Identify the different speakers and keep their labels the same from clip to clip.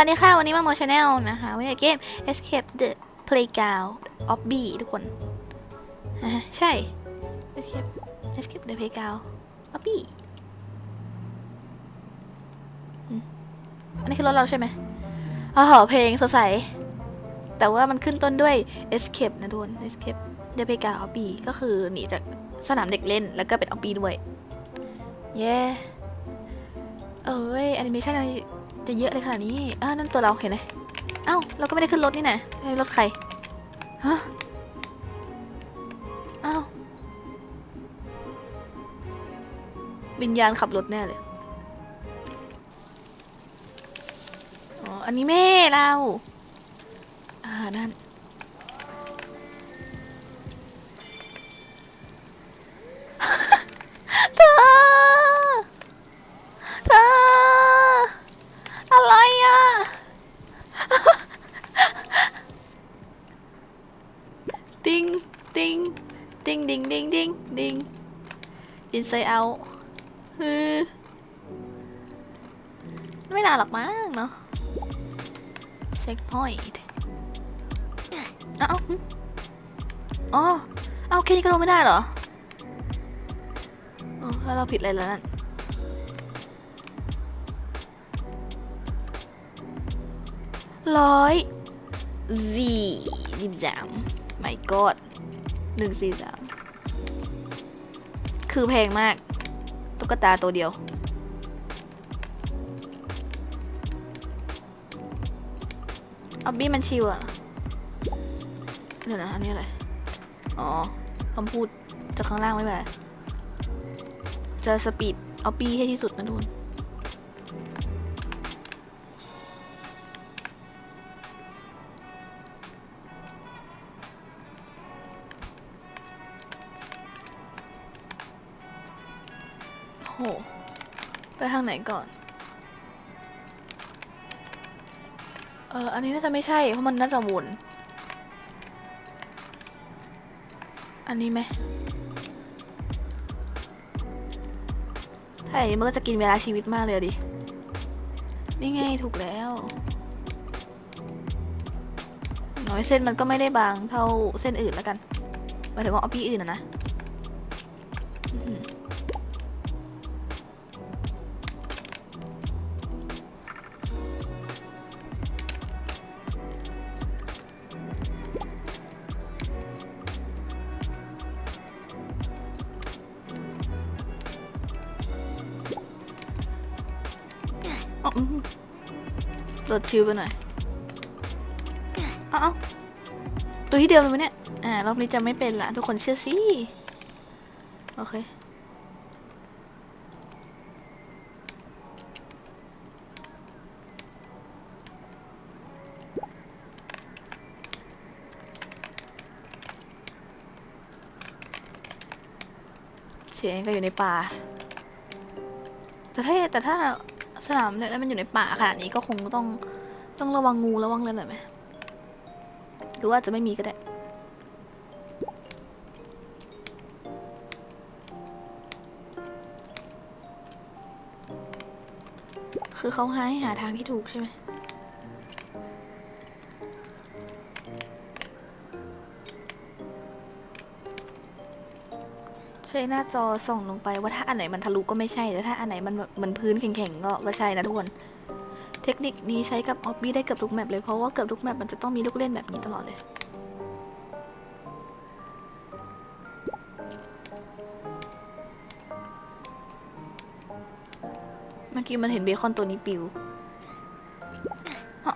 Speaker 1: วัสดีค่ะ วันนี้มาโมชาแนลนะคะวันนี้เกม Escape the Playground of B ทุกคนใช่ Escape Escape the Playground of B อันนี้คือรถเราใช่ไหมอ๋อเพลงสดใส แต่ว่ามันขึ้นต้นด้วย Escape นะทุกคน Escape the Playground of B ก็คือหนีจากสนามเด็กเล่นแล้วก็เป็น of B ด้วย เย้ เอ้ยแอนิเมชันอะไร จะเยอะเลยขนาดนี้อ้าวนั่นตัวเราเห็นไหมเอ้าเราก็ไม่ได้ขึ้นรถนี่นะเอ้รถใครฮะเอ้าวิญญาณขับรถแน่เลยอ๋ออันนี้แม่เราอ่านั่น เธอ เธอ อะไรอะ ติงติงติงดิงดิงดิงดิงอินไซเอา ฮือไม่นานหรอกมั้งเนาะเช็คพอยต์เอ้าหึอ๋อเอาแค่นี้ก็ลงไม่ได้เหรออ๋อแล้วเราผิดอะไรแล้วนั่นร้อยสี่สิบสามไม่กอดหนึ่งสี่สามคือแพงมาก ตุ๊กตาตัวเดียว ออบบี้มันชิวอะเดี๋ยวนะ อันนี้อะไร อ๋อคำพูดจากข้างล่างไม่เป็นไรจะสปีดออบบี้ให้ที่สุดนะทุน โห ไปทางไหนก่อน เออ อันนี้น่าจะไม่ใช่ เพราะมันน่าจะวน อันนี้ไหม ถ้าอย่างนี้มันก็จะกินเวลาชีวิตมากเลยดิ นี่ไงถูกแล้ว น้อยเส้นมันก็ไม่ได้บางเท่าเส้นอื่นแล้วกันหมายถึงว่าเอาพี่อื่นอะนะ ดดชิวไปหน่อยเอ้าเอ้าตัวที่เดิมเลยไหมเนี่ย อ่ารอบนี้จะไม่เป็นละทุกคนเชื่อสิ โอเคเสียงก็อยู่ในป่า แต่ถ้าแต่ถ้า สนามเนี่ยแล้วมันอยู่ในป่าขนาดนี้ก็คงต้องต้องระวังงูระวังเลยหน่อยไหมหรือว่าจะไม่มีก็ได้คือเขาหาให้หาทางที่ถูกใช่ไหม ช้หน้าจอส่องลงไปว่าถ้าอันไหนมันทะลุก็ไม่ใช่แต่ถ้าอันไหนมันมันพื้นแข็งๆก็ก็ใช่นะทุกคน เทคนิคนี้ใช้กับออบบี้ได้เกือบทุกแมปเลยเพราะว่าเกือบทุกแมปมันจะต้องมีลูกเล่นแบบนี้ตลอดเลยเมื่อกี้มันเห็นเบคอนตัวนี้ปิวเอ้า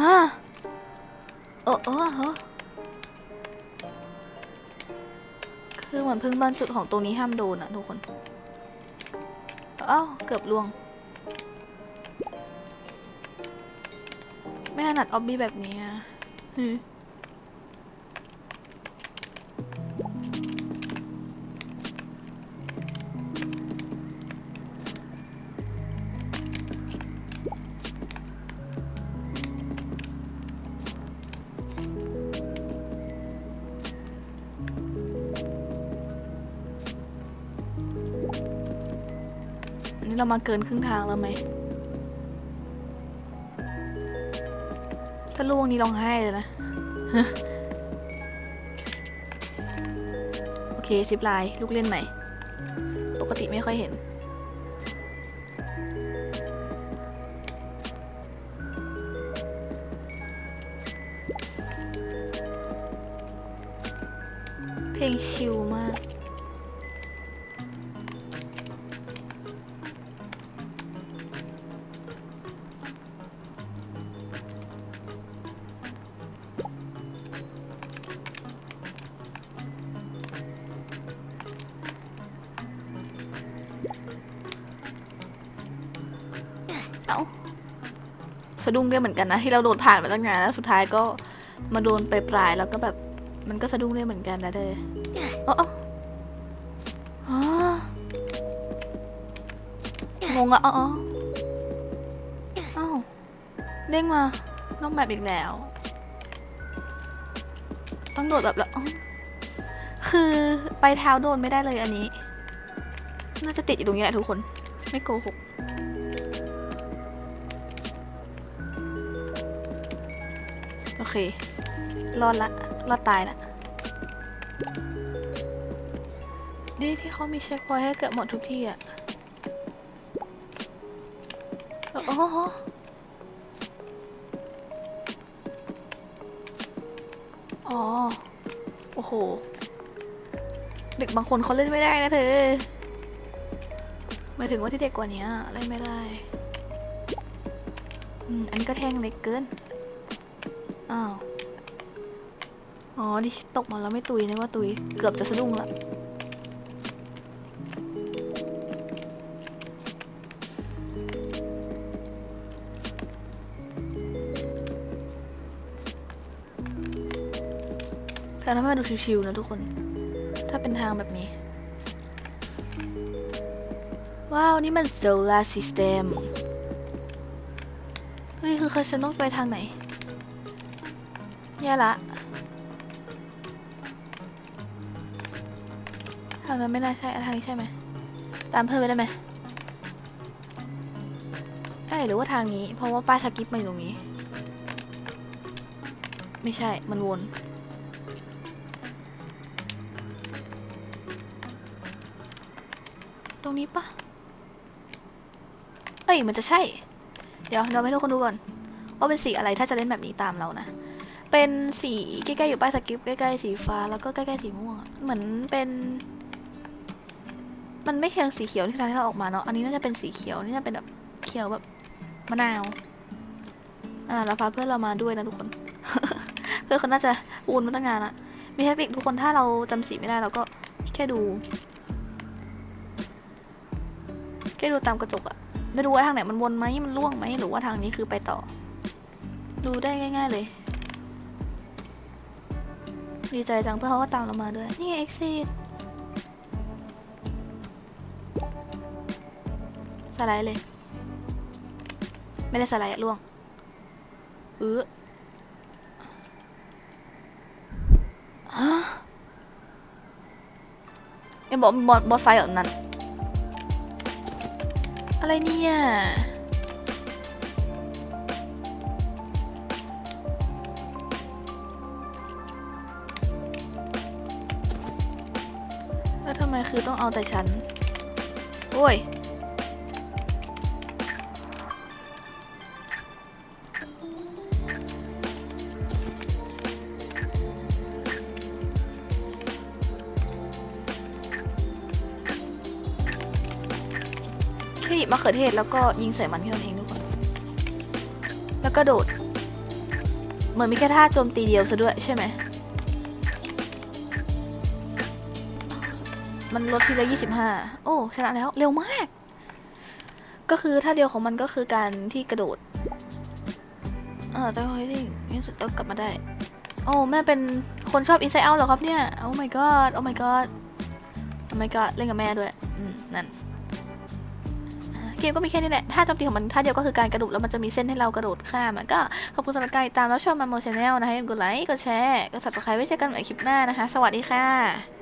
Speaker 1: ฮะโอ้โอ้ คือเหมือนพึ่งบรรจุดของตัวนี้ห้ามโดนอะทุกคนเอ้าเกือบล่วง ไม่ถนัดออบบี้แบบนี้อะ นี้เรามาเกินครึ่งทางแล้วไหม ถ้าล่วงนี้ร้องไห้เลยนะ โอเคสิบลาย ลูกเล่นใหม่ ปกติไม่ค่อยเห็น เพลงชิลมาก สะดุ้งด้วยเหมือนกันนะที่เราโดดผ่านมาตั้งนานแล้วสุดท้ายก็มาโดนไปปลายแล้วก็แบบมันก็สะดุ้งด้วยเหมือนกันนะเด้อเอ๋ออ๋องงอะอ๋ออ๋ออ้าวเด้งมาน้องแบบอีกแล้ว ต้องโดดแบบแล้วอ๋อคือไปเท้าโดนไม่ได้เลยอันนี้ น่าจะติดอยู่ตรงนี้แหละทุกคน ไม่โกหก อเค รอดละ รอดตายละ ดีที่เขามีเช็คพอยให้เกิดหมดทุกที่อะโอ้โหอ๋อ โอ้โห เด็กบางคนเขาเล่นไม่ได้นะเธอหมายถึงว่าที่เด็กกว่านี้เล่นไม่ได้ อืม อันนี้ก็แท่งเล็กเกิน อ้าว อ๋อดิตกมาแล้วไม่ตุยนึกว่าตุย เกือบจะสะดุ้งละแต่ถ้ามาดูชิวๆนะทุกคน ถ้าเป็นทางแบบนี้ ว้าว นี่มัน solar system เฮ้ย คือฉันต้องไปทางไหน แย่ละทางนั้นไม่น่าใช่ทางนี้ใช่ไหม ตามเพื่อนไปได้ไหมเอ้ยหรือว่าทางนี้ เพราะว่าป้ายสกิปมาอยู่ตรงนี้ ไม่ใช่ มันวน ตรงนี้ปะเอ้ย มันจะใช่ เดี๋ยวเราให้ทุกคนดูก่อน ว่าเป็นสีอะไรถ้าจะเล่นแบบนี้ตามเรานะ เป็นสีใกล้ๆอยู่ป้ายสกิปใกล้ๆสีฟ้าแล้วก็ใกล้ๆสีม่วงเหมือนเป็น มันไม่เชิงสีเขียวที่ทางที่เราออกมาเนาะอันนี้น่าจะเป็นสีเขียวนี่จะเป็นแบบเขียวแบบมะนาวอ่าเราพาเพื่อนเรามาด้วยนะทุกคน เพื่อนเขาน่าจะอูนมาตั้งนานละมีเทคนิคทุกคนถ้าเราจำสีไม่ได้เราก็แค่ดู แค่ดูตามกระจกอะจะดูว่าทางไหนมันวนไหมมันล่วงไหมหรือว่าทางนี้คือไปต่อ ดูได้ง่าย ๆ เลย ดีใจจังเพื่อนเขาก็ตามเรามาด้วย นี่ exit สไลด์เลย ไม่ได้สไลด์ล่วงเออฮะไอ้บอสบอสบอสไฟแบบนั้น อะไรเนี่ย ไมคือต้องเอาแต่ฉัน โอ้ย แค่หยิบมะเขือเทศแล้วก็ยิงใส่มันแค่นั้นเองทุกคน แล้วก็โดด เหมือนมีแค่ท่าโจมตีเดียวซะด้วยใช่ไหม มันลดทีละยี่สิบห้าโอ้ชนะแล้วเร็วมาก ก็คือท่าเดียวของมันก็คือการที่กระโดดเออแต่คอยที่นี่สุดต้องกลับมาได้ โอ้แม่เป็นคนชอบอินไซ e ์เอาเหรอครับเนี่ย โอ้ my god โอ้ my god โอ้ my god เล่นกับแม่ด้วย อืม นั่นเกมก็มีแค่นี้แหละ ถ้าโจมตีของมันท่าเดียวก็คือการกระโดดแล้วมันจะมีเส้นให้เรากระโดดข้ามก็ขอบคุณสำหรับการติดตามแล้วชอบมาโมชแนลนะคะอย่าลืมกดไลค์ กดแชร์ กด subscribe ไว้เจอกันใหม่คลิปหน้านะคะ สวัสดีค่ะ